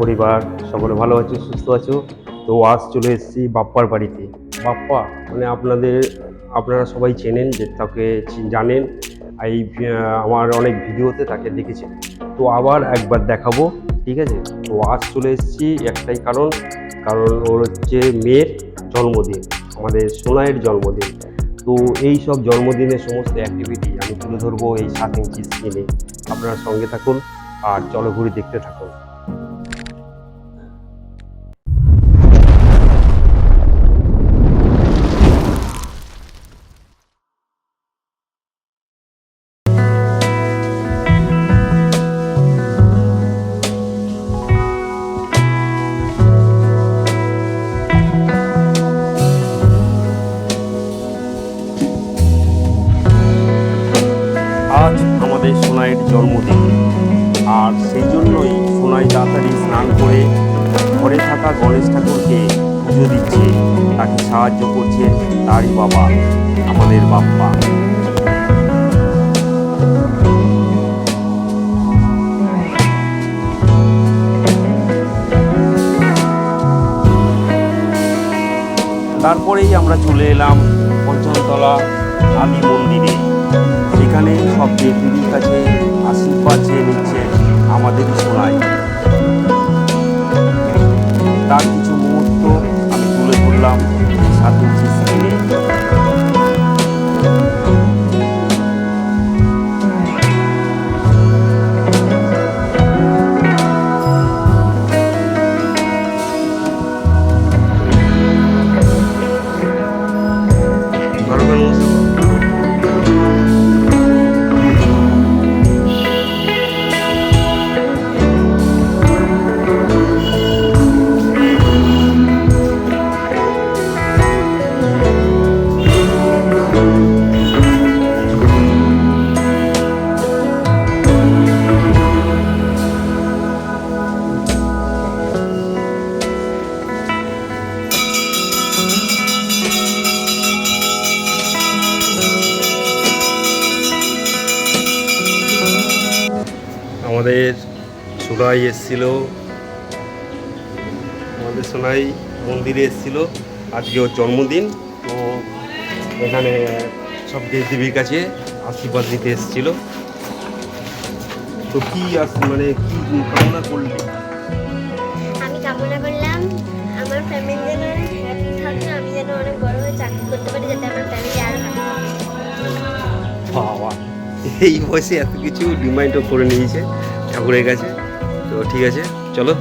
পরিবার, সকলে ভালো আছো, সুস্থ আছো? তো আজ চলে এসেছি বাপ্পার বাড়িতে। বাপ্পা মানে আপনাদের, আপনারা সবাই চেনেন, যে তাকে জানেন। এই আমার অনেক ভিডিওতে তাকে দেখেছেন। তো আবার একবার দেখাবো, ঠিক আছে? তো আজ চলে এসেছি একটাই কারণ। কারণ ওর হচ্ছে মেয়ের জন্মদিন, আমাদের সোনাইয়ের জন্মদিন। তো এই সব জন্মদিনের সমস্ত অ্যাক্টিভিটি আমি তুলে ধরবো এই সাত ইঞ্চি স্ক্রিনে আপনার সঙ্গে থাকুন, আর জলঘুরি দেখতে থাকুন। সাহায্য করছে তারই বাবা, আমাদের বাপ্পা। তারপরেই আমরা চলে এলাম পঞ্চমতলা আদি মন্দিরে। সেখানে সব দেবদেবীর কাছে আশীর্বাদ চেয়ে নিচ্ছে আমাদের শোনাই সোনাই এসছিল। আমাদের সোনাই মন্দিরে এসছিল। আজকে ওর জন্মদিন। তো এখানে সব দেবদেবীর কাছে আশীর্বাদ নিতে এসেছিল। তো কি আস- মানে কি কামনা করলি? আমি কামনা করলাম আমার ফ্যামিলি যেন হ্যাপি থাকে আমি যেন অনেক বড় হয়ে চাকরি করতে পারি যাতে আমার ফ্যামিলি আরও বাবা এই বয়সে এত কিছু ডিমান্ডও করে নিয়েছে ঠাকুরের কাছে। তো ঠিক আছে চলো।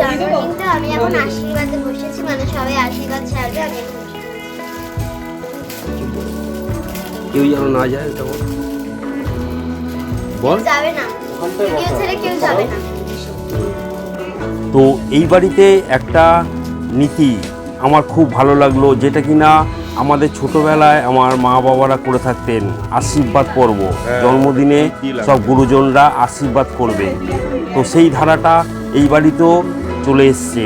জন্মদিনটা আমি এখন আশীর্বাদে বসেছি মানে সবাই আশীর্বাদ ছাড়বে আমি বসে কেউ যেন না যায় বল। বল যাবে না। কেউ ছেড়ে কেউ যাবে না। তো এই বাড়িতে একটা নীতি আমার খুব ভালো লাগল যেটা কিনা আমাদের ছোটবেলায় আমার মা বাবারা করে থাকতেন আশীর্বাদ পর্ব। জন্মদিনে সব গুরুজনরা আশীর্বাদ করবে। তো সেই ধারাটা এই বাড়িতেও চলে এসছে।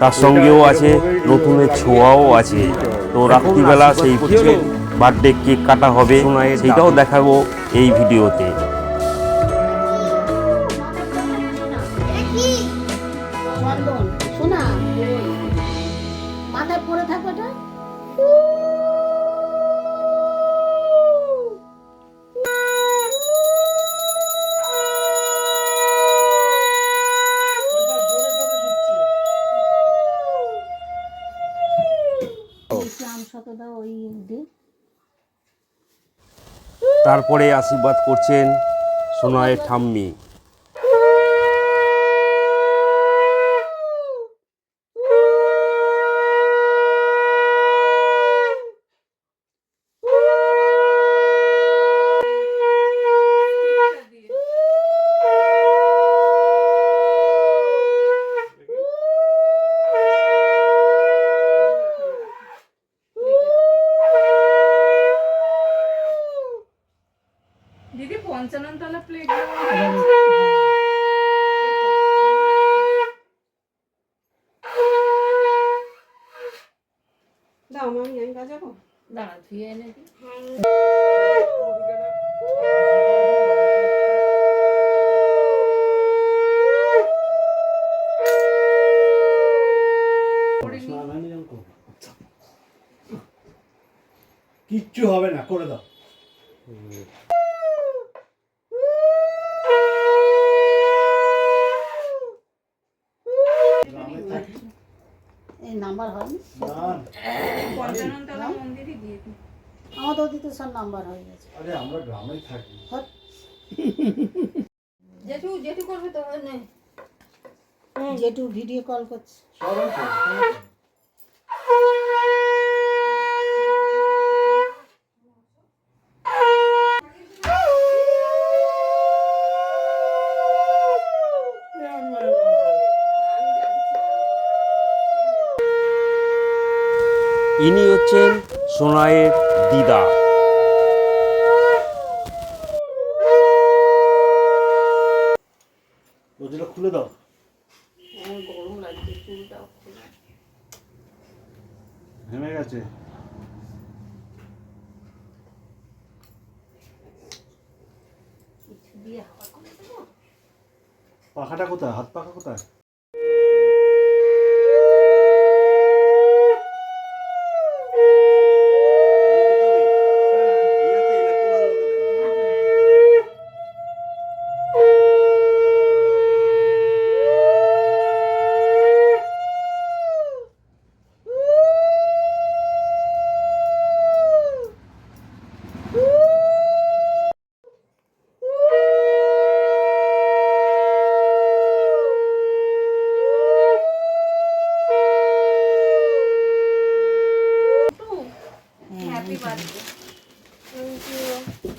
তার সঙ্গেও আছে নতুনের ছোঁয়াও আছে। তো রাত্রিবেলা সেই বার্থডে কেক কাটা হবে সেটাও দেখাবো এই ভিডিওতে। তারপরে আশীর্বাদ করছেন সোনায় ঠাম্মি দিদি পঞ্চানন তলা প্লেট মামি আমি বাজাবো দাঁড়া এনে কিচ্ছু হবে না করে দাও এই নাম্বার হয়নি পঞ্চাননতলা মন্দিরই দিয়ে দিই আমাদের ওদিকে সব নাম্বার হয়ে গেছে। আরে আমরা গ্রামেই থাকি। জেঠু জেঠু করবে তো? নে জেঠু ভিডিও কল করছে। ইনি হচ্ছেন সোনাইয়ের দিদা দরজাটা খুলে দাও গরম লাগছে চুলটা হেমে গেছে। পাখাটা কোথায়? হাত পাখা কোথায় হ্যাপি বার্থডে থ্যাংক ইউ কাকিমা যাও ওইখানে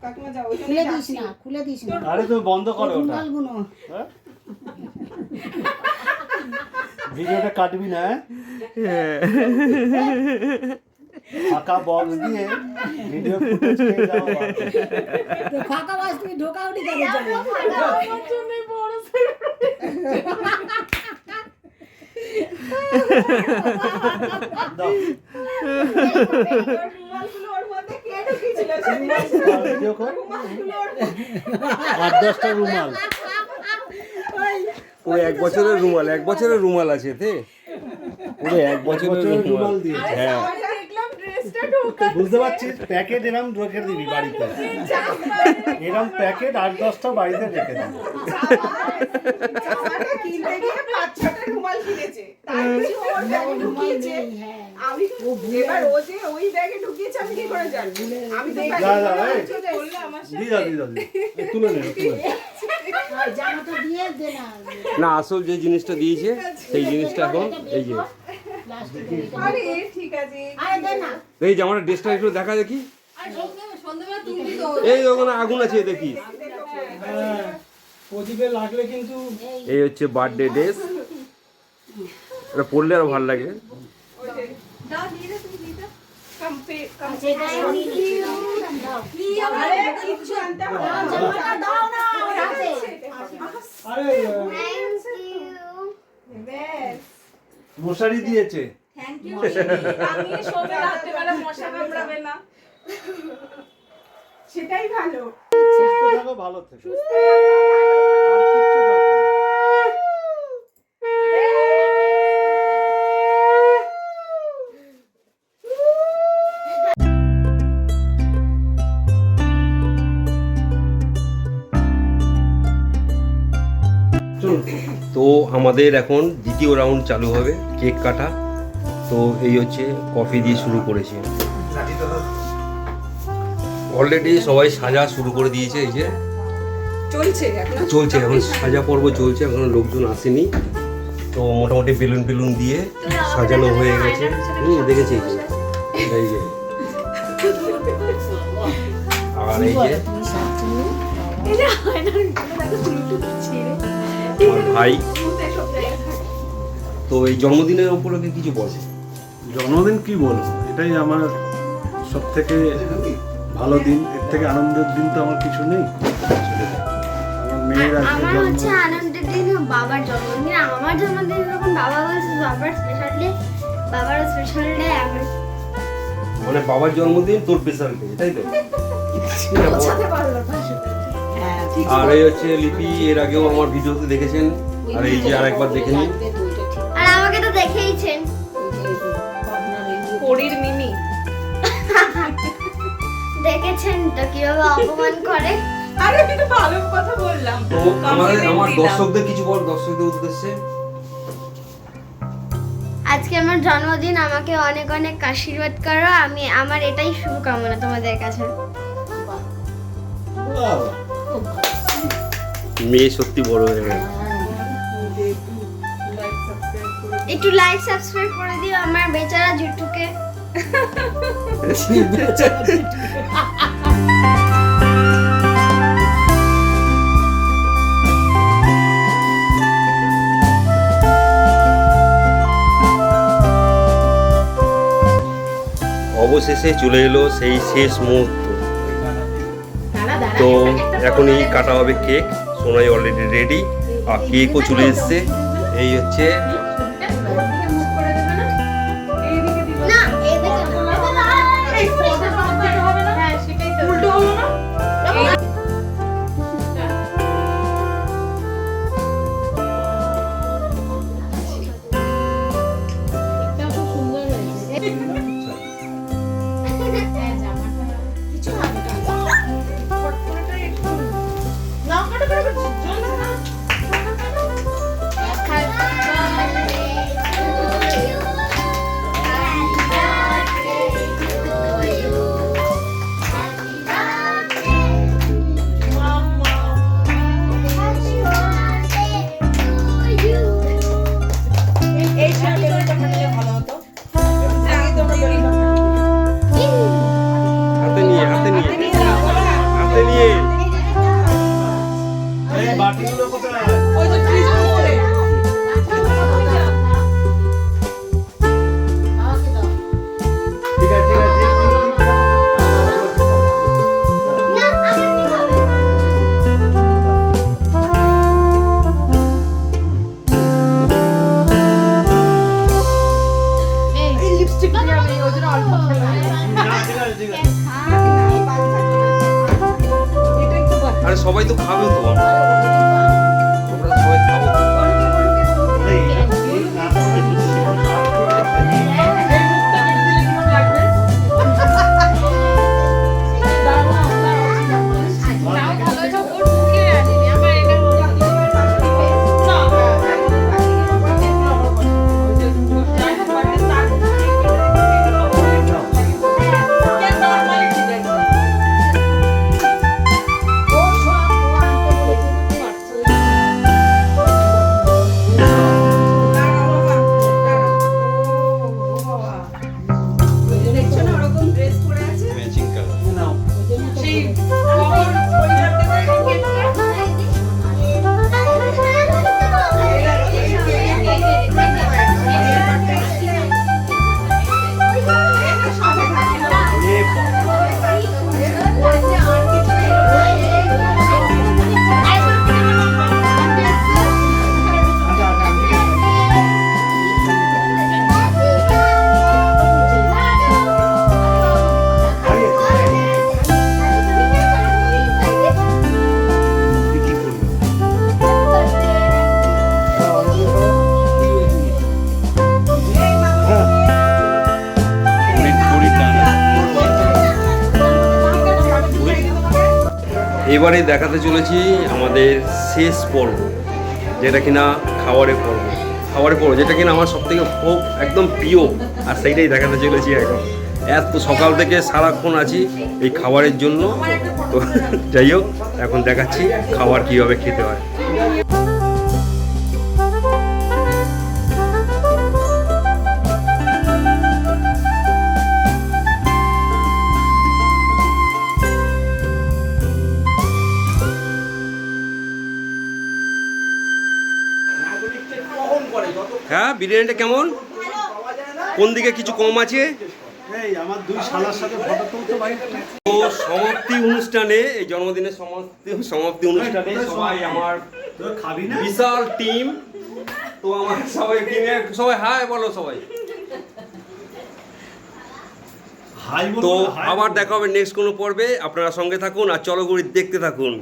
খুলে দিস না খুলে দিস না আরে তুমি বন্ধ করো ওটা হ্যাঁ? ভিডিওটা কাটবি না হ্যাঁ? ফাঁকা বক্স দিয়ে ভিডিও ফুটেজ ফাঁকা বাস তুমি ঢোকাওনি কেন জানো দাও রুমালগুলো ওর মধ্যে কে ঢুকিয়েছিল? দাও, ভিডিও কর আট দশটা রুমাল। ও এক বছরের রুমাল এক বছরের রুমাল আছে তে। পুরো এক বছরের রুমাল। রুমাল দিয়ে হ্যাঁ আমরা দেখলাম ড্রেসটা ঢোকা বুঝতে পারছিস প্যাকেট এরম রেখে দিবি বাড়িতে। এরম প্যাকেট আট দশটা বাড়িতে রেখে দিবি। নে আসল যে জিনিসটা দিয়েছে সেই জিনিসটা এখন এই যে। এই জামাটা ড্রেসটা একটু দেখা দেখি। সন্ধ্যাবেলা তুমি তো। এই ওখানে আগুন আছে দেখি। লাগলে কিন্তু এই হচ্ছে বার্থডে ড্রেস এটা পরলে আরও ভালো লাগবে দাও মশারি দিয়েছে। থ্যাংক ইউ আমি শোবে রাত্রেবেলা মশা কামড়াবে না। সেটাই ভালো। সুস্থ থাকো ভালো থেকো। তো আমাদের এখন দ্বিতীয় রাউন্ড চালু হবে কেক কাটা। তো এই হচ্ছে কফি দিয়ে শুরু করেছি। অলরেডি সবাই সাজা শুরু করে দিয়েছে এই যে। চলছে এখন। চলছে এখন সাজা পর্ব চলছে এখন লোকজন আসেনি। তো মোটামুটি বেলুন বেলুন দিয়ে সাজানো হয়ে গেছে। হুম দেখেছি। এই যে। এই যে। আর এই যে আমার ভাই। তো এই জন্মদিনের উপলক্ষে কিছু বলে। জন্মদিন কি বলব এটাই আমার সব থেকে ভালো দিন। এর থেকে আনন্দের দিন তো আমার কিছু নেই। আমার মেয়ের আজকে আমার হচ্ছে আনন্দের দিন বাবার জন্মদিন। আমার জন্মদিন যখন বাবা বলছে বাবার স্পেশাল ডে বাবারও স্পেশাল ডে আমার মানে বাবার জন্মদিন তোর স্পেশাল ডে তাই তো। বোঝাতে পারল না সেটা ঠিক আর এই হচ্ছে লিপি এর আগেও আমার ভিডিওতে দেখেছেন। আর এই যে আরেকবার দেখে নিন। আর আমাকে তো দেখেইছেন। পরীর মিমি। দেখেছেন তো কীভাবে অপমান করে? আরে আমি তো ভালো কথা বললাম। তো আমাদের আমার দর্শকদের কিছু বল দর্শকদের উদ্দেশ্যে। আজকে আমার জন্মদিন আমাকে অনেক অনেক আশীর্বাদ করো। আমি আমার এটাই শুভকামনা তোমাদের কাছে। মেয়ে সত্যি বড় হয়ে করে একটু লাইক সাবস্ক্রাইব করে দিও আমার বেচারা জুটুকে। অবশেষে চলে এলো সেই শেষ মুহূর্ত। তো এখনই কাটা হবে কেক সোনাই অলরেডি রেডি আর কেকও চলে এসছে? এই হচ্ছে সবাই তো খাবে তো এবারে দেখাতে চলেছি আমাদের শেষ পর্ব, যেটা কিনা খাবারের পর্ব। খাবারের পর্ব, যেটা কিনা আমার সবথেকে খুব একদম প্রিয়, আর সেইটাই দেখাতে চলেছি এখন। এত সকাল থেকে সারাক্ষণ আছি এই খাবারের জন্য। তো যাই হোক, এখন দেখাচ্ছি খাবার কীভাবে খেতে হয়। হ্যাঁ বিরিয়ানিটা কেমন? কোন দিকে কিছু কম আছে? তো সমাপ্তি অনুষ্ঠানে এই জন্মদিনের সমাপ্তি সমাপ্তি অনুষ্ঠানে সবাই আমার বিশাল টিম তো আমার সবাই টিমে সবাই হাই বলো সবাই। হাই তো আবার। দেখা হবে নেক্সট কোনো পর্বে। আপনারা সঙ্গে থাকুন আর চলো দেখতে থাকুন।